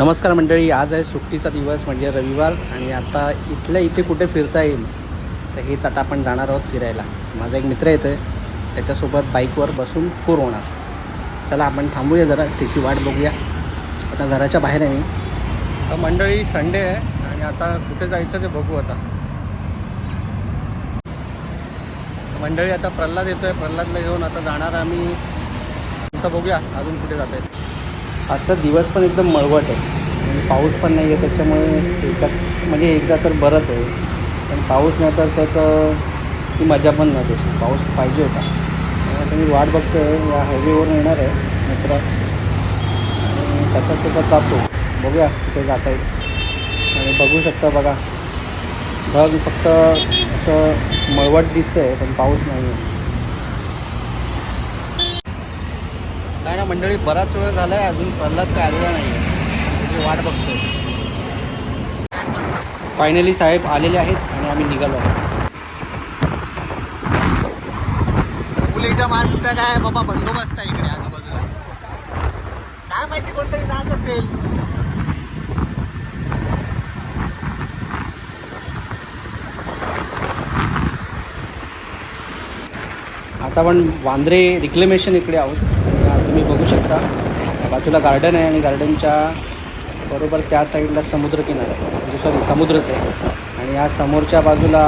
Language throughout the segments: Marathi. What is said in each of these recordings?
नमस्कार मंडळी आज आहे सुट्टीचा दिवस म्हणजे रविवार आणि आता इथल्या इथे कुठे फिरता येईल तर हेच आता आपण जाणार आहोत फिरायला. माझा एक मित्र येतो आहे त्याच्यासोबत बाईकवर बसून फोर होणार. चला आपण थांबूया जरा त्याची वाट बघूया. आता घराच्या बाहेर आहे मी. तर मंडळी संडे आहे आणि आता कुठे जायचं ते बघू आता. मंडळी आता प्रल्हाद येतो आहे प्रल्हादला घेऊन आता जाणार आम्ही. आता बघूया अजून कुठे जात आहेत आजचा दिवस पण एकदम मळवट आहे. पाऊस पण नाही आहे त्याच्यामुळे एका म्हणजे एकदा तर बरंच आहे. पण पाऊस नाही तर त्याचं ती मजा पण नाही तशी. पाऊस पाहिजे होता. आता मी वाट बघतो आहे या हायवेवरून येणार आहे मित्र. आणि त्याच्यासोबत जातो. बघूया कुठे जाता येईल. आणि बघू शकता बघा. ढग फक्त असं मळवट दिसतं आहे पण पाऊस नाही आहे काय ना मंडळी बराच वेळ झाला आहे अजून प्रल्हाद काय आलेला नाही त्याची वाट बघतो फायनली साहेब आलेले आहेत आणि आम्ही निघालो आहोत. माणसं काय? बाबा बंदोबस्त आहे इकडे आजूबाजूला. काय माहिती कोणतरी जात असेल. आता आपण वांद्रे रिक्लेमेशन इकडे आहोत. तुम्ही बघू शकता. बाजूला गार्डन आहे आणि गार्डनच्या बरोबर त्या साईडला समुद्रकिनारा आहे. म्हणजे सॉरी समुद्रच आहे. आणि या समोरच्या बाजूला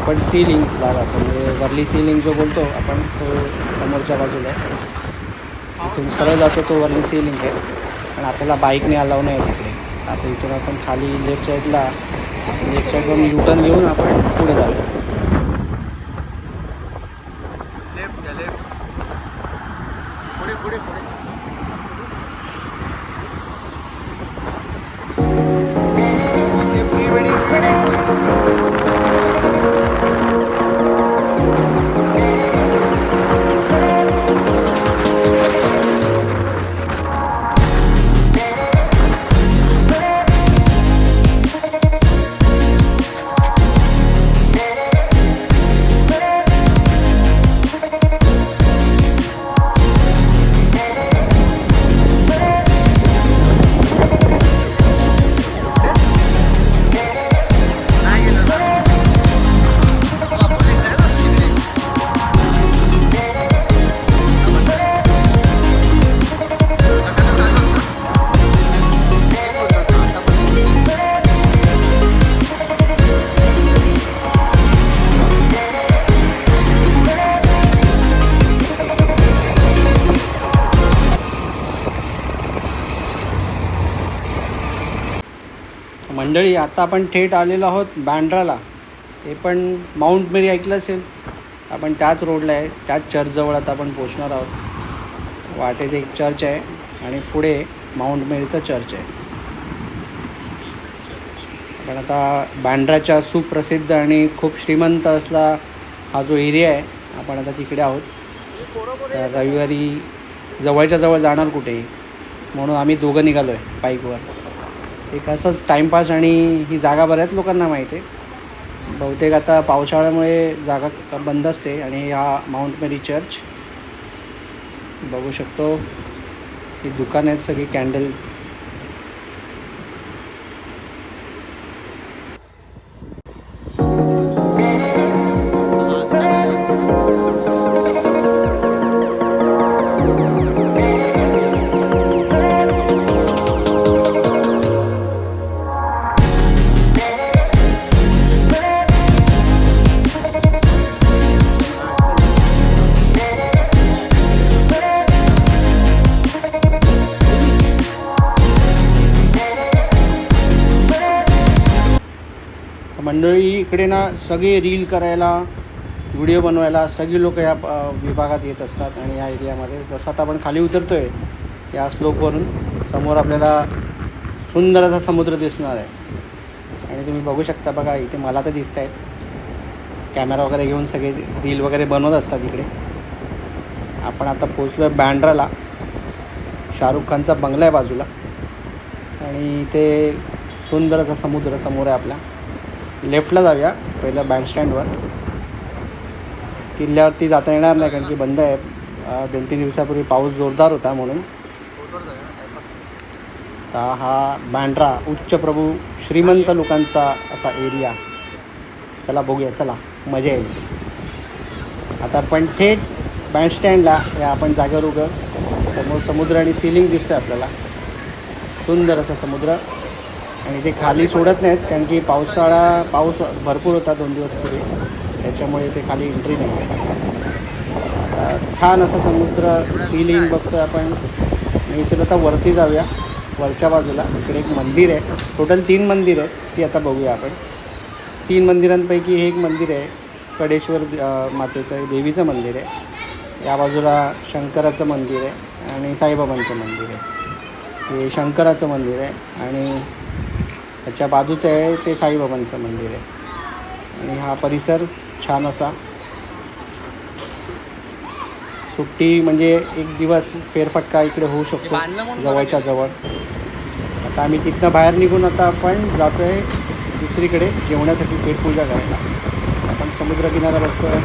आपण सी लिंकला जातो म्हणजे वरली सी लिंक जो बोलतो आपण तो समोरच्या बाजूला आहे. इथून सरळ जातो तो वरली सी लिंक आहे. पण आपल्याला बाईकने अलाव नाही तिकडे आता इथून आपण खाली लेफ्ट साईडला लेफ्ट साईडवरून युटर्न घेऊन आपण पुढे जातो मंडळी आता आपण थेट आलेलो आहोत बँड्राला ते पण माउंट मेरी ऐकलं असेल. आपण त्याच रोडला आहे त्याच चर्चजवळ आता आपण पोचणार आहोत. वाटेत एक चर्च आहे आणि पुढे माउंट मेरीचं चर्च आहे. आपण आता बँड्राच्या सुप्रसिद्ध आणि खूप श्रीमंत असला हा जो एरिया आहे आपण आता तिकडे आहोत. तर रविवारी जवळच्या जवळ जाणार कुठेही. म्हणून आम्ही दोघं निघालो आहे बाईकवर. एक असंच टाईमपास आणि ही जागा बऱ्याच लोकांना माहीत आहे. बहुतेक आता पावसाळ्यामुळे जागा बंद असते आणि हा माउंट मेरी चर्च बघू शकतो. ही दुकान आहेत सगळी कॅन्डल मंडळी इकडे ना सगळे रील करायला व्हिडिओ बनवायला सगळी लोक या विभागात येत असतात आणि या एरियामध्ये जसं आता आपण खाली उतरतो आहे या स्लोपवरून समोर आपल्याला सुंदर असा समुद्र दिसणार आहे. आणि तुम्ही बघू शकता बघा इथे मला तर दिसत आहेत कॅमेरा वगैरे घेऊन सगळे रील वगैरे बनवत असतात इकडे. आपण आता पोचलो आहे बँड्राला शाहरुख खानचा बंगला आहे बाजूला. आणि इथे सुंदर असा समुद्र समोर आहे आपला. लेफ्टला जाऊया पहिलं बँडस्टँडवर किल्ल्यावरती जाता येणार नाही कारण की बंद आहे. दोन तीन दिवसापूर्वी पाऊस जोरदार होता म्हणून. तर हा बँड्रा उच्चप्रभू श्रीमंत लोकांचा असा एरिया चला बघूया चला. मजा येईल. आता आपण थेट बँडस्टँडला या आपण जागेवर उघड समोर समुद्र आणि सिलिंग दिसतं आपल्याला. सुंदर असा समुद्र. आणि ते खाली सोडत नाहीत कारण की पावसाळा पाऊस भरपूर होता दोन दिवस पूर्वी. त्याच्यामुळे ते खाली एंट्री नाही आहे. आता छान असा समुद्र सीलिंग बघतो आपण. आणि इथून आता वरती जाऊया वरच्या बाजूला. इकडे एक मंदिर आहे. टोटल तीन मंदिर आहेत ती आता बघूया आपण. तीन मंदिरांपैकी हे एक मंदिर आहे कडेश्वर मातेचं देवीचं मंदिर आहे. या बाजूला शंकराचं मंदिर आहे आणि साईबाबांचं मंदिर आहे. हे शंकराचं मंदिर आहे आणि त्याच्या बाजूचं आहे ते साईबाबांचं मंदिर आहे. आणि हा परिसर छान असा. सुट्टी म्हणजे एक दिवस फेरफटका इकडे होऊ शकतो जवळच्या जवळ. आता आम्ही तिथनं बाहेर निघून आता आपण जातो आहे दुसरीकडे जेवणासाठी पेटपूजा करायला. आपण समुद्रकिनारा बघतोय.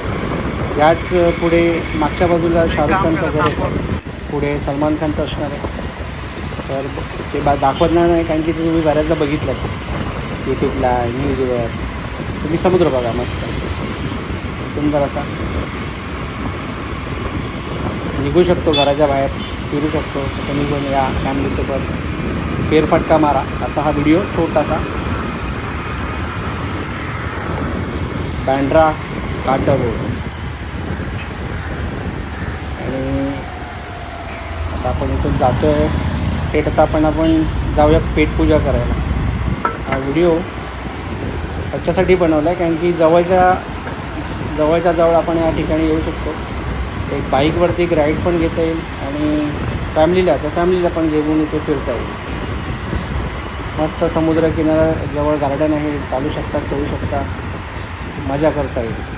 याच पुढे मागच्या बाजूला शाहरुख खानचं घर होतं पुढे सलमान खानचं असणार आहे. तर ते बा दाखवणार नाही कारण की ते तुम्ही बऱ्याचदा बघितलं असेल. यूट्यूबला न्यूजवर. तुम्ही समुद्र बघा मस्त. सुंदर असा. निघू शकतो घराच्या बाहेर फिरू शकतो. तर निघून या फॅमिलीसोबत. फेरफटका मारा असा हा व्हिडिओ छोटासा. बँड्रा काटर रोड आणि आता आपण इथून जातो आहे पेट आता आपण आपण जाऊया पेटपूजा करायला. हा व्हिडिओ त्याच्यासाठी बनवला आहे कारण की जवळच्या जवळच्या जवळ आपण या ठिकाणी येऊ शकतो. एक बाईकवरती एक राईड पण घेता येईल आणि फॅमिलीला तर फॅमिलीला पण घेऊन इथे फिरता येईल. मस्त समुद्र किनारा जवळ गार्डन आहे चालू शकता खेळू शकता मजा करता येईल.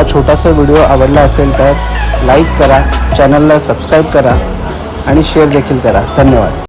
हा छोटासा व्हिडिओ आवडला असेल तर लाईक करा चॅनलला सबस्क्राईब करा आणि शेअर देखील करा. धन्यवाद.